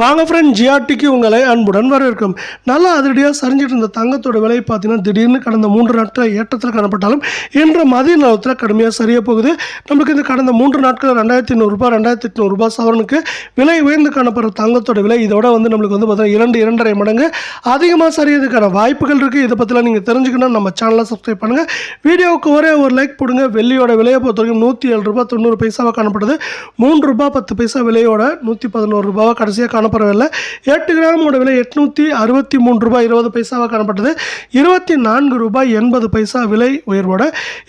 வாங்க ஃப்ரெண்ட் ஜிஆர்டிக்கு உங்களை அன்புடன் வரவேற்கும் நல்லா அதிரடியாக சரிஞ்சிட்டு இருந்த தங்கத்தோட விலை பார்த்தீங்கன்னா திடீர்னு கடந்த மூன்று நாட்கள் ஏற்றத்தில் காணப்பட்டாலும் இன்று மதிய நேரத்தில் கடுமையாக சரியாக போகுது. நம்மளுக்கு இந்த கடந்த மூன்று நாட்கள் ரெண்டாயிரத்தி நூறுரூபா ரெண்டாயிரத்தி எட்நூறுபா சவரனுக்கு விலை உயர்ந்து காணப்படுற தங்கத்தோட விலை இதோட வந்து நம்மளுக்கு வந்து பார்த்தீங்கன்னா இரண்டு இரண்டரை மடங்கு அதிகமாக சரியதுக்கான வாய்ப்புகள் இருக்குது இதை பற்றிலாம் நீங்கள் தெரிஞ்சுக்கணும் நம்ம சேனலை சப்ஸ்கிரைப் பண்ணுங்கள் வீடியோவுக்கு ஒரே ஒரு லைக் போடுங்க. வெள்ளியோட விலையை பொறுத்த வரைக்கும் நூற்றி ஏழு ரூபா தொண்ணூறு பைசாவாக காணப்படுது. மூன்று ரூபாய் பத்து பைசா விலையோட நூற்றி பதினோரு ரூபாவாக கடைசியாக காணப்படவில்லை எட்டு கிராமோட விலை எட்நூற்றி அறுபத்தி மூன்று ரூபாய் இருபது பைசாவாக காணப்பட்டது. இருபத்தி நான்கு ரூபாய் எண்பது பைசா விலை உயர்வோட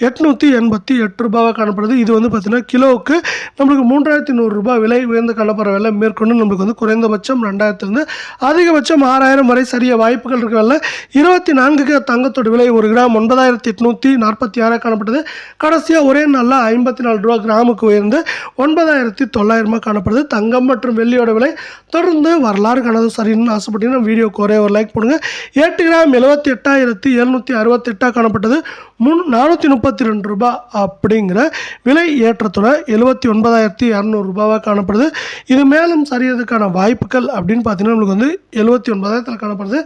எட்நூற்றி எண்பத்தி எட்டு ரூபாவாக காணப்படுது. இது வந்து பார்த்திங்கன்னா கிலோவுக்கு நம்மளுக்கு மூன்றாயிரத்தி நூறு ரூபாய் விலை உயர்ந்து காணப்படவில்லை மேற்கொண்டு நம்மளுக்கு வந்து குறைந்தபட்சம் ரெண்டாயிரத்துலேருந்து அதிகபட்சம் ஆறாயிரம் வரை சரிய வாய்ப்புகள் இருக்கவில்லை இருபத்தி நான்குக்கு தங்கத்தோட விலை ஒரு கிராம் ஒன்பதாயிரத்தி எட்நூற்றி நாற்பத்தி ஆறாக காணப்படுது கடைசியாக ஒரே நாளில் ஐம்பத்தி நாலு ரூபா கிராமுக்கு உயர்ந்து ஒன்பதாயிரத்தி தொள்ளாயிரமாக காணப்படுது. தங்கம் மற்றும் வெள்ளியோட விலை தொடர்ந்து வரலாறு கனவு சரின்னு ஆசைப்பட்டீங்கன்னா வீடியோக்கு ஒரே ஒரு லைக் போடுங்க. எட்டு கிராம் எழுபத்தி எட்டாயிரத்தி எழுநூற்றி அறுபத்தெட்டாக காணப்பட்டது. முன் நானூற்றி முப்பத்தி ரெண்டு ரூபாய் அப்படிங்கிற விலை ஏற்றத்தோட எழுபத்தி ஒன்பதாயிரத்தி இரநூறுபாவாக காணப்படுது. இது மேலும் சரியதுக்கான வாய்ப்புகள் அப்படின்னு பார்த்தீங்கன்னா நம்மளுக்கு வந்து எழுபத்தி ஒன்பதாயிரத்தில் காணப்படுது.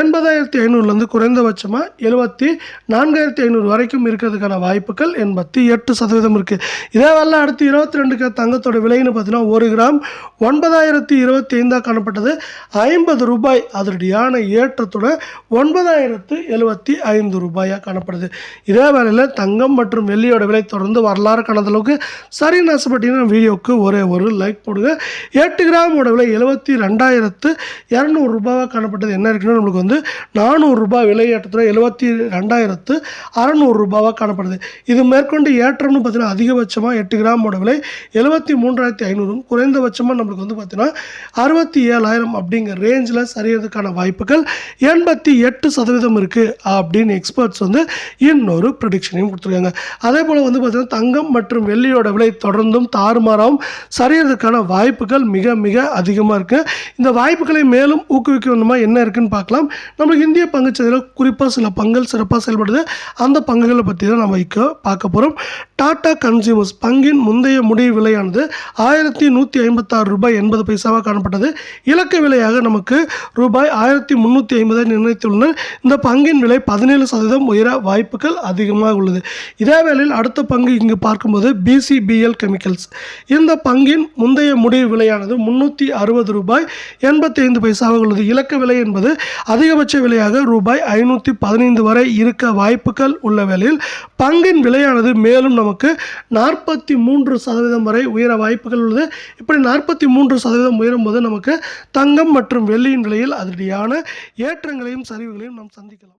எண்பதாயிரத்தி ஐநூறுலேருந்து குறைந்தபட்சமாக எழுபத்தி நான்காயிரத்தி ஐநூறு வரைக்கும் இருக்கிறதுக்கான வாய்ப்புகள் எண்பத்தி எட்டு சதவீதம் இருக்குது இதே வரல அடுத்து இருபத்தி ரெண்டுக்கு தங்கத்தோட விலைன்னு பார்த்தீங்கன்னா ஒரு கிராம் ஒன்பதாயிரத்தி இருபத்தி ஐந்தாக காணப்பட்டது. ஐம்பது ரூபாய் அதனுடையான ஏற்றத்துடன் ஒன்பதாயிரத்து எழுபத்தி ஐந்து ரூபாயாக காணப்படுது. இதே வேளையில் தங்கம் மற்றும் வெள்ளியோட விலை தொடர்ந்து வரலாறு காணாத அளவுக்கு சரி நாசப்பட்டீங்கன்னா வீடியோவுக்கு ஒரே ஒரு லைக் போடுங்க. எட்டு கிராமோட விலை எழுபத்தி ரெண்டாயிரத்து இரநூறு ரூபாவாக காணப்பட்டது. என்ன இருக்குன்னா நம்மளுக்கு வந்து நானூறு ரூபாய் விலை ஏற்றத்தில் எழுபத்தி ரெண்டாயிரத்து அறநூறு ரூபாவாக காணப்படுது. இது மேற்கொண்டு ஏற்றம்னு பார்த்தீங்கன்னா அதிகபட்சமாக எட்டு கிராமோட விலை எழுபத்தி மூன்றாயிரத்தி ஐநூறும் குறைந்தபட்சமாக நம்மளுக்கு வந்து பார்த்தீங்கன்னா அறுபத்தி ஏழாயிரம் அப்படிங்கிற ரேஞ்சில் சரியறதுக்கான வாய்ப்புகள் எண்பத்தி எட்டு சதவீதம் இருக்குது அப்படின்னு எக்ஸ்பர்ட்ஸ் வந்து இன்னொரு ப்ரிடிக்ஷனையும் கொடுத்துருக்காங்க. அதே போல் வந்து பார்த்திங்கன்னா தங்கம் மற்றும் வெள்ளியோட விலை தொடர்ந்தும் தாறுமாறாகவும் சரியறதுக்கான வாய்ப்புகள் மிக மிக அதிகமாக இருக்குது இந்த வாய்ப்புகளை மேலும் ஊக்குவிக்கணுமா என்ன இருக்குன்னு பார்க்கலாம். நம்மளுக்கு இந்திய பங்குச்சந்தையில் குறிப்பாக சில பங்குகள் சிறப்பாக செயல்படுது. அந்த பங்குகளை பற்றி தான் நம்ம இப்போ பார்க்க போகிறோம் டாடா கன்சியூமர்ஸ் பங்கின் முந்தைய முடிவு விலையானது ஆயிரத்தி நூற்றி ஐம்பத்தாறு ரூபாய் எண்பது பைசாவாக காணப்பட்டது. இலக்க விலையாக நமக்கு ரூபாய் ஆயிரத்தி முந்நூற்றி ஐம்பதை நிர்ணயித்துள்ளனர். இந்த பங்கின் விலை பதினேழு சதவீதம் உயர வாய்ப்புகள் அதிகமாக உள்ளது. இதே வேளையில் அடுத்த பங்கு இங்கு பார்க்கும்போது பிசிபிஎல் கெமிக்கல்ஸ் இந்த பங்கின் முந்தைய முடிவு விலையானது முந்நூற்றி அறுபது ரூபாய் எண்பத்தி ஐந்து பைசாவாக உள்ளது. இலக்க விலை என்பது அதிகபட்ச விலையாக ரூபாய் ஐநூற்றி பதினைந்து வரை இருக்க வாய்ப்புகள் உள்ள வேளையில் பங்கின் விலையானது மேலும் நமக்கு நாற்பத்தி மூன்று சதவீதம் வரை உயர வாய்ப்புகள் உள்ளது. இப்படி நாற்பத்தி மூன்று சதவீதம் உயரும் போது நமக்கு தங்கம் மற்றும் வெள்ளியின் விலையில் அதிரடியான ஏற்றங்களையும் சரிவுகளையும் நாம் சந்திக்கலாம்.